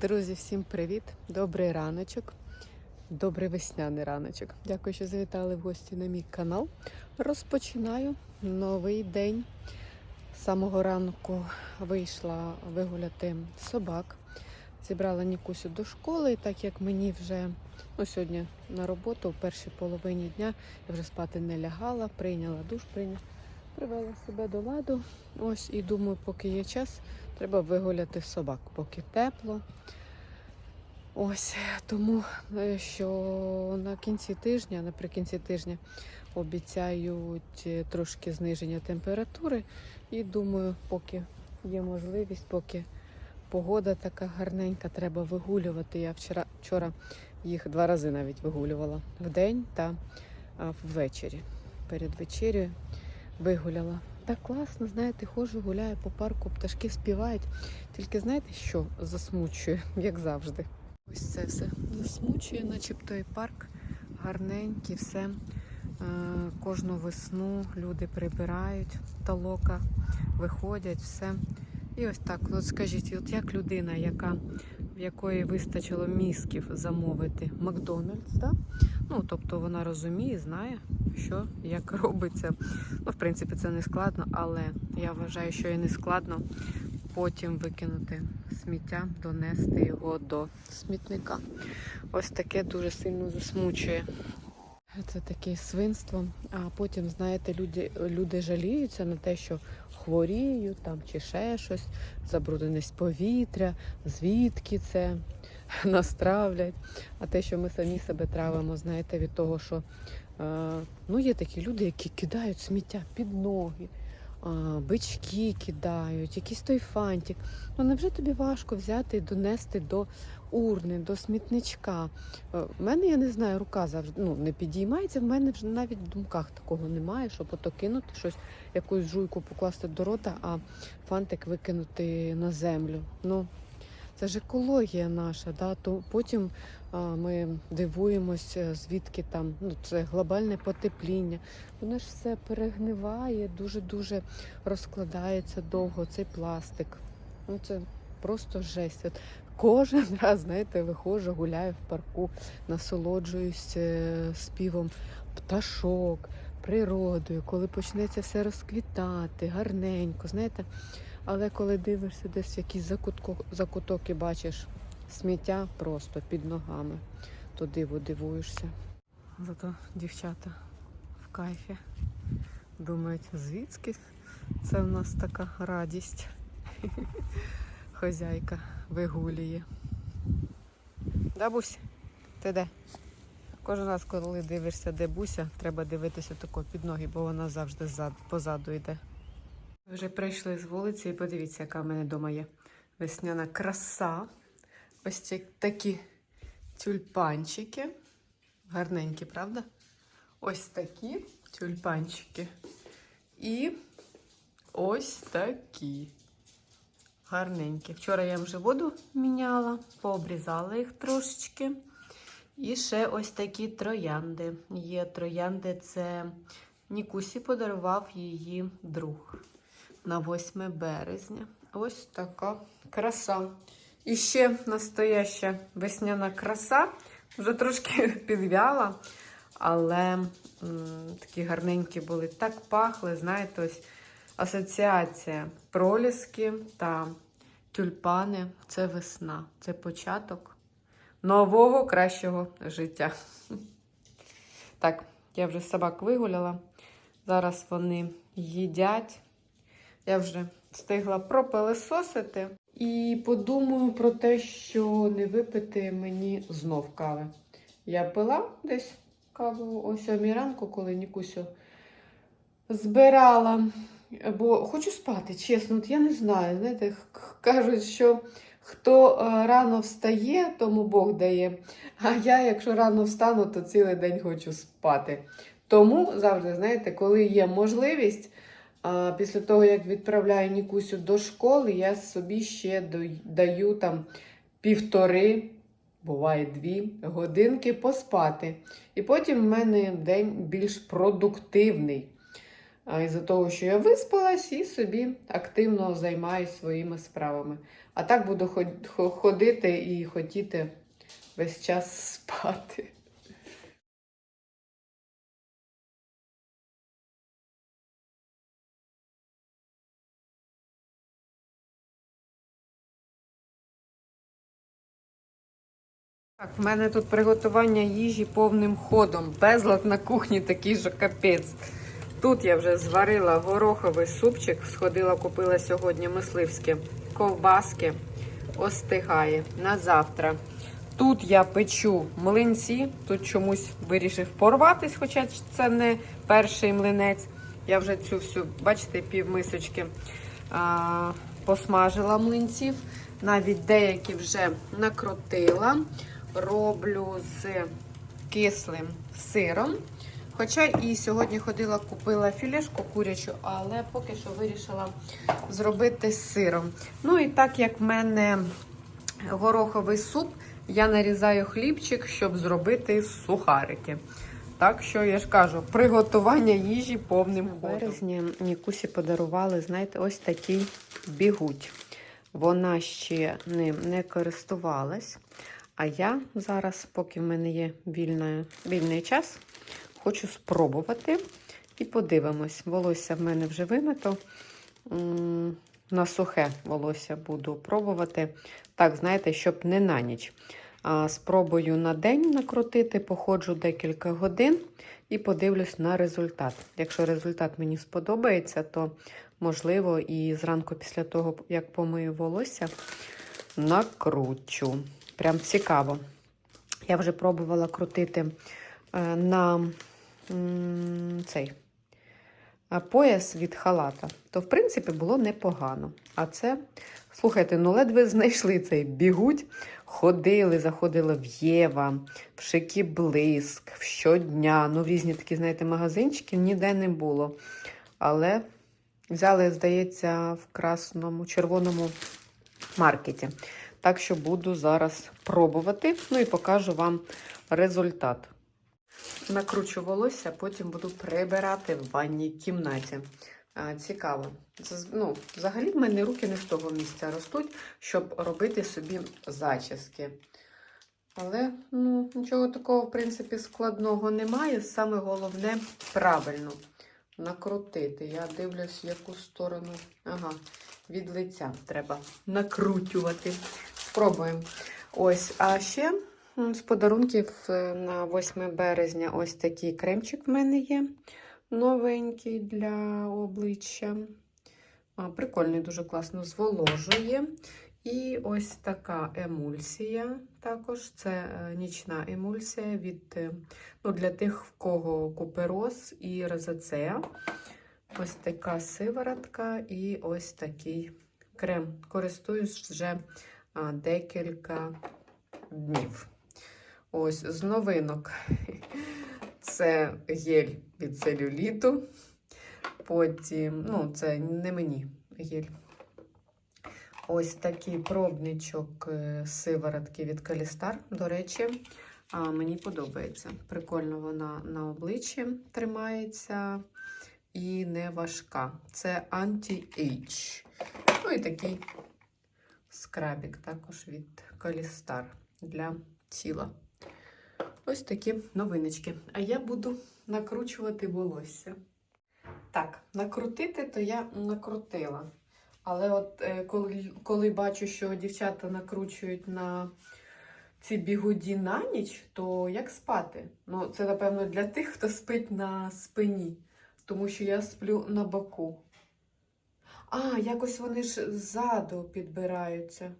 Друзі, всім привіт! Добрий раночок, добрий весняний раночок. Дякую, що завітали в гості на мій канал. Розпочинаю новий день. З самого ранку вийшла вигуляти собак. Зібрала Нікусю до школи, і так як мені вже ну, сьогодні на роботу, в першій половині дня я вже спати не лягала, прийняла душ, прийняла, привела себе до ладу. Ось і думаю, поки є час, треба вигуляти собак, поки тепло. Ось тому, е, що на кінці тижня, наприкінці тижня, обіцяють е, трошки зниження температури. І думаю, поки є можливість, поки погода така гарненька, треба вигулювати. Я вчора, вчора їх два рази навіть вигулювала вдень та ввечері. Перед вечерею вигуляла. Так класно, знаєте, ходжу, гуляю по парку, пташки співають. Тільки знаєте, що засмучує, як завжди. Ось це все засмучує, начебто і парк гарненький, все. Е, Кожну весну люди прибирають толока, виходять, все. І ось так, от скажіть, от як людина, яка, в якої вистачило мізків замовити Макдональдс, да? ну тобто вона розуміє, знає, що як робиться. Ну, в принципі, це не складно, але я вважаю, що і не складно потім викинути сміття, донести його до смітника. Ось таке дуже сильно засмучує. Це таке свинство. А потім, знаєте, люди, люди жаліються на те, що хворіють там чи ще щось, забрудненість повітря, звідки це настравлять. А те, що ми самі себе травимо, знаєте, від того, що ну, є такі люди, які кидають сміття під ноги бички кидають, якийсь той фантик. Ну невже тобі важко взяти і донести до урни, до смітничка? Е, В мене, я не знаю, рука завжди ну, не підіймається. В мене вже навіть в думках такого немає, щоб ото кинути щось, якусь жуйку покласти до рота, а фантик викинути на землю. Ну, це ж екологія наша, да? то потім а, ми дивуємося, звідки там ну, це глобальне потепління. Воно ж все перегниває, дуже-дуже розкладається довго цей пластик. Ну, це просто жесть. От кожен раз, знаєте, виходжу, гуляю в парку, насолоджуюсь е, співом пташок, природою, коли почнеться все розквітати, гарненько, знаєте. Але коли дивишся десь в якийсь закуток, закуток і бачиш сміття просто під ногами, то диво дивуєшся. Зато дівчата в кайфі думають, звідки це в нас така радість. Хозяйка вигулює. Да, Бусь? Ти де? Кожен раз, коли дивишся, де буся, треба дивитися тако під ноги, бо вона завжди позаду йде. Вже прийшли з вулиці і подивіться, яка в мене вдома є весняна краса. Ось такі тюльпанчики. Гарненькі, правда? Ось такі тюльпанчики. І ось такі. Гарненькі. Вчора я вже воду міняла, пообрізала їх трошечки. І ще ось такі троянди. Є троянди, це Нікусі подарував її друг на 8 березня. Ось така краса. І ще настояща весняна краса. Вже трошки підвяла, але м, такі гарненькі були. Так пахли, знаєте, ось асоціація проліски та тюльпани це весна, це початок нового кращого життя. Так, я вже собак вигуляла. Зараз вони їдять. Я вже встигла пропилисосити. І подумаю про те, що не випити мені знов кави. Я пила десь каву о 7 ранку, коли Нікусю збирала. Бо хочу спати, чесно, от я не знаю. Знаєте, кажуть, що хто е, рано встає, тому Бог дає. А я, якщо рано встану, то цілий день хочу спати. Тому завжди, знаєте, коли є можливість, після того, як відправляю Нікусю до школи, я собі ще даю там півтори, буває дві годинки поспати. І потім в мене день більш продуктивний. Із-за того, що я виспалась і собі активно займаюся своїми справами. А так буду ходити і хотіти весь час спати. Так, в мене тут приготування їжі повним ходом. Безлад на кухні такий же капець. Тут я вже зварила гороховий супчик, сходила, купила сьогодні мисливське ковбаски, остигає на завтра. Тут я печу млинці, тут чомусь вирішив порватись, хоча це не перший млинець. Я вже цю всю, бачите, пів мисочки а, посмажила млинців. Навіть деякі вже накрутила. Роблю з кислим сиром. Хоча і сьогодні ходила, купила філешку курячу, але поки що вирішила зробити з сиром. Ну і так як в мене гороховий суп, я нарізаю хлібчик, щоб зробити сухарики. Так що я ж кажу, приготування їжі повним ходом. березні Нікусі подарували, знаєте, ось такий бігуть. Вона ще ним не користувалась. А я зараз, поки в мене є вільна, вільний час, хочу спробувати і подивимось. Волосся в мене вже вимито. На сухе волосся буду пробувати. Так, знаєте, щоб не на ніч. А, спробую на день накрутити, походжу декілька годин і подивлюсь на результат. Якщо результат мені сподобається, то можливо і зранку після того, як помию волосся, накручу. Прям цікаво. Я вже пробувала крутити е, на цей е, пояс від халата. То, в принципі, було непогано. А це, слухайте, ну ледве знайшли цей бігуть. Ходили, заходили в Єва, в Шики Блиск, в щодня. Ну, в різні такі, знаєте, магазинчики ніде не було. Але взяли, здається, в красному, червоному маркеті. Так що буду зараз пробувати, ну і покажу вам результат. Накручу волосся, потім буду прибирати в ванній кімнаті. Цікаво. Ну, взагалі в мене руки не з того місця ростуть, щоб робити собі зачіски. Але ну, нічого такого, в принципі, складного немає. Саме головне правильно накрутити. Я дивлюсь, яку сторону. Ага, від лиця треба накручувати. Спробуємо. Ось, а ще з подарунків е, на 8 березня ось такий кремчик в мене є. Новенький для обличчя. Прикольний, дуже класно зволожує. І ось така емульсія. Також це е, нічна емульсія від, е, ну, для тих, в кого купероз і розацея. Ось така сиворотка і ось такий крем. Користуюсь вже декілька днів. Ось з новинок. Це гель від целюліту. Потім, ну, це не мені гель. Ось такий пробничок е, сиворотки від Калістар. До речі, мені подобається. Прикольно вона на обличчі тримається і не важка. Це Anti-Age. Ну і такий скрабік також від Калістар для тіла. Ось такі новиночки. А я буду накручувати волосся. Так, накрутити, то я накрутила. Але от е, коли, коли бачу, що дівчата накручують на ці бігуді на ніч, то як спати? Ну, це, напевно, для тих, хто спить на спині, тому що я сплю на боку. А, якось вони ж ззаду підбираються.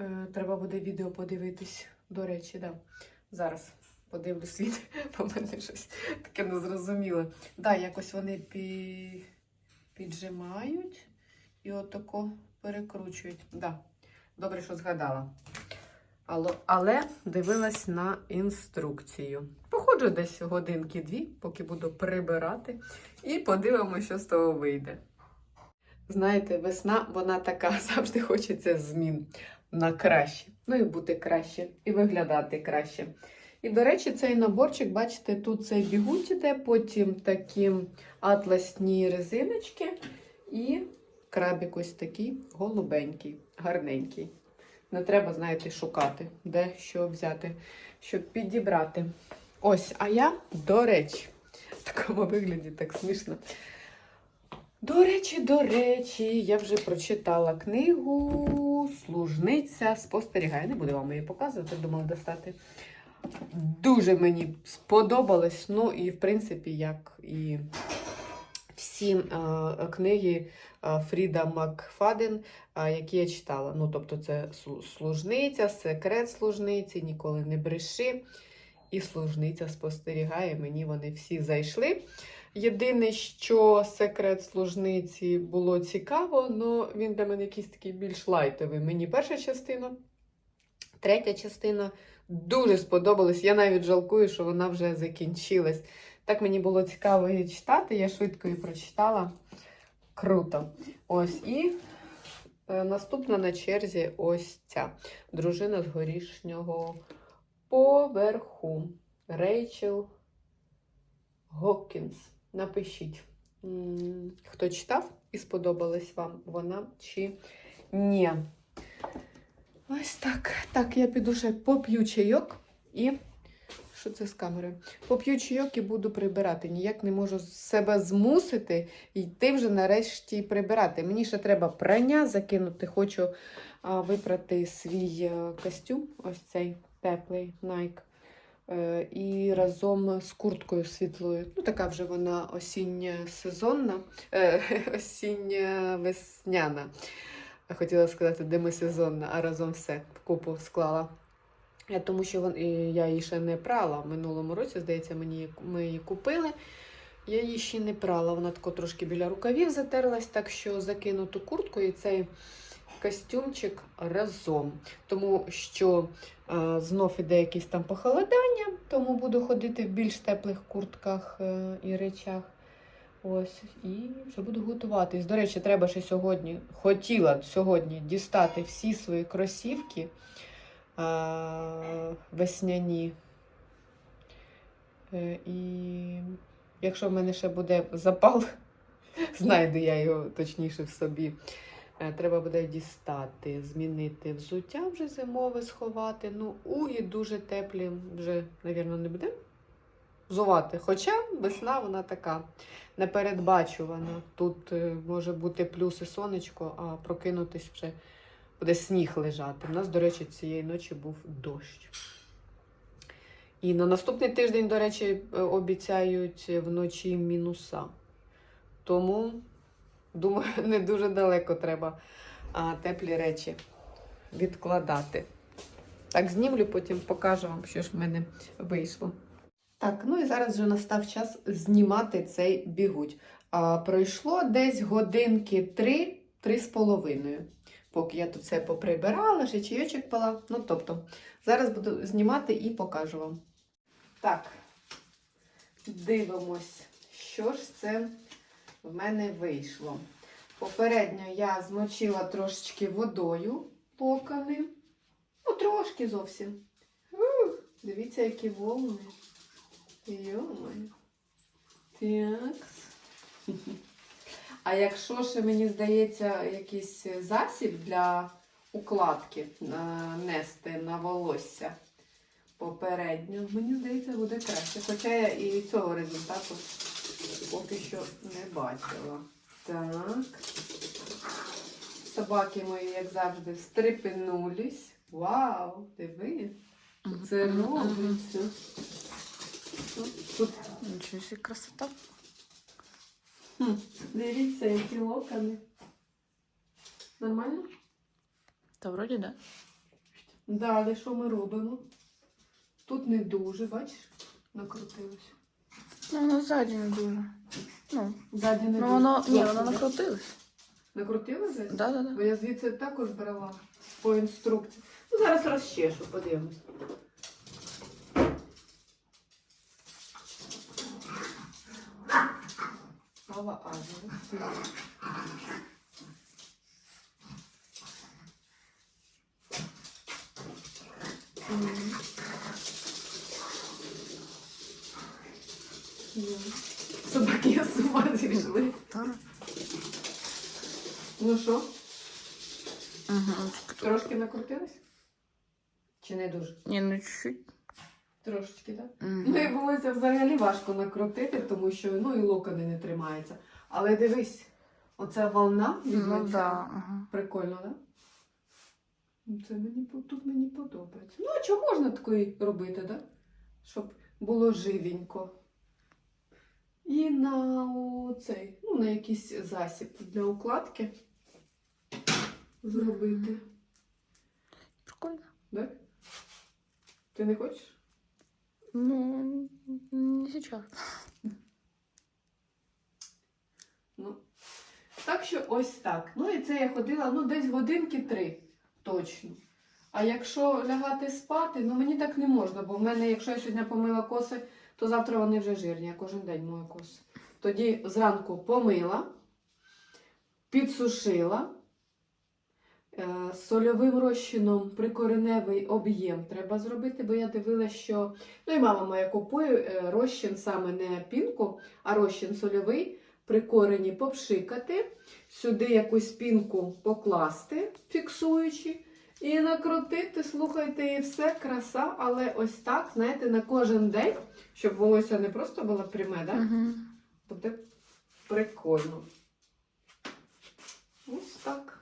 Е, треба буде відео подивитись. До речі, да. Зараз подивлюсь відео, бо мене щось таке незрозуміле. Да, якось вони пі... піджимають і отако перекручують. Да. Добре, що згадала. Але дивилась на інструкцію. Походжу десь годинки-дві, поки буду прибирати, і подивимося, що з того вийде. Знаєте, весна, вона така, завжди хочеться змін на краще. Ну і бути краще, і виглядати краще. І, до речі, цей наборчик, бачите, тут цей бігуть іде, потім такі атласні резиночки і крабик ось такий голубенький, гарненький. Не треба, знаєте, шукати, де що взяти, щоб підібрати. Ось, а я, до речі, в такому вигляді так смішно. До речі, до речі, я вже прочитала книгу Служниця спостерігає. Не буду вам її показувати, думав достати. Дуже мені сподобалось. Ну і в принципі, як і всі е, книги е, Фріда Макфаден, е, які я читала. Ну, тобто, це служниця, секрет служниці, ніколи не бреши. І служниця спостерігає. Мені вони всі зайшли. Єдине, що секрет служниці було цікаво, але він для мене якийсь такий більш лайтовий. Мені перша частина, третя частина дуже сподобалась. Я навіть жалкую, що вона вже закінчилась. Так мені було цікаво її читати, я швидко її прочитала. Круто. Ось і е, наступна на черзі ось ця дружина з горішнього поверху. Рейчел Гоккінс. Напишіть, хто читав і сподобалась вам вона чи ні. Ось так. Так, я піду ще поп'ю чайок і. Що це з камерою? Поп'ю чайок і буду прибирати. Ніяк не можу себе змусити йти вже нарешті прибирати. Мені ще треба прання закинути. Хочу випрати свій е, костюм, ось цей теплий Nike. Е, І разом з курткою світлою. Ну, така вже вона осіння сезонна, е, осіння весняна. Хотіла сказати, демисезонна, а разом все в купу склала. Тому що я її ще не прала. В минулому році, здається, мені ми її купили. Я її ще не прала. Вона тако трошки біля рукавів затерлась, так що закину ту куртку і цей костюмчик разом. Тому що знов іде якесь там похолодання, тому буду ходити в більш теплих куртках е, і речах. Ось, і вже буду готуватись. До речі, треба ще сьогодні, хотіла сьогодні дістати всі свої кросівки а, весняні. Е, І якщо в мене ще буде запал, знайду я його точніше в собі. Е, Треба буде дістати, змінити взуття вже зимове сховати. Ну, угі дуже теплі, вже, мабуть, не будемо взувати. Хоча весна вона така непередбачувана. Тут е, може бути плюс і сонечко, а прокинутись вже буде сніг лежати. У нас, до речі, цієї ночі був дощ. І на наступний тиждень, до речі, е, обіцяють вночі мінуса. Тому, думаю, не дуже далеко треба а, теплі речі відкладати. Так, знімлю, потім покажу вам, що ж в мене вийшло. Так, ну і зараз вже настав час знімати цей бігуть. А, пройшло десь годинки три, три з половиною. Поки я тут все поприбирала, ще чайочок пила. Ну, тобто, зараз буду знімати і покажу вам. Так, дивимось, що ж це в мене вийшло. Попередньо я змочила трошечки водою локони. Ну, трошки зовсім. Ух, дивіться, які волни. Йомай. Так. А якщо ще мені здається якийсь засіб для укладки е, нести на волосся попередньо, мені здається, буде краще. Хоча я і цього результату поки що не бачила. Так. Собаки мої, як завжди, стрепенулись. Вау! Диви! Це робиться. Тут, Нічого собі красота. Хм, дивіться, які локони. Нормально? Та вроді, да. Далі що ми робимо? Тут не дуже, бачиш, накрутилось. Ну, воно ззаді не дуже. Ну, Ззаді не ну дуже. воно, ні, воно накрутилось. Накрутила ззаді? Да, да, Бо я звідси також брала по інструкції. Ну, зараз розчешу, подивимось. Мала Азія. М. пішли. Ну що, Угу. трошки накрутились? Чи не дуже? Не, ну чуть-чуть. Трошечки, так? Мгм. Ну, і волосся взагалі важко накрутити, тому що ну і локони не тримаються. Але дивись, оця волна від Ну да. Ага. Прикольно, так? Да? Це мені тут мені подобається. Ну, а чого можна такої робити, да? Щоб було живенько. І на о, цей, ну, на якийсь засіб для укладки зробити. Прикольно. Да? Ти не хочеш? Ну, не сейчас. Ну, так що ось так. Ну і це я ходила ну, десь годинки три точно. А якщо лягати спати, ну мені так не можна, бо в мене, якщо я сьогодні помила коси, то завтра вони вже жирні, я кожен день мою коси. Тоді зранку помила, підсушила. Е, Сольовим розчином прикореневий об'єм треба зробити, бо я дивилася, що ну і мама моя купує е, розчин саме не пінку, а розчин сольовий при корені попшикати, сюди якусь пінку покласти, фіксуючи, і накрутити, слухайте, і все, краса, але ось так, знаєте, на кожен день, щоб волосся не просто було пряме, да? Угу. буде прикольно. Ось так.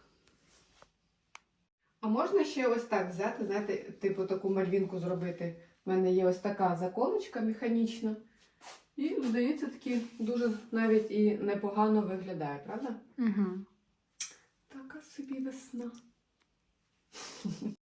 А можна ще ось так взяти, знаєте, типу таку мальвінку зробити. У мене є ось така заколочка механічна. І, здається, таки дуже навіть і непогано виглядає, правда? Угу. Така собі весна.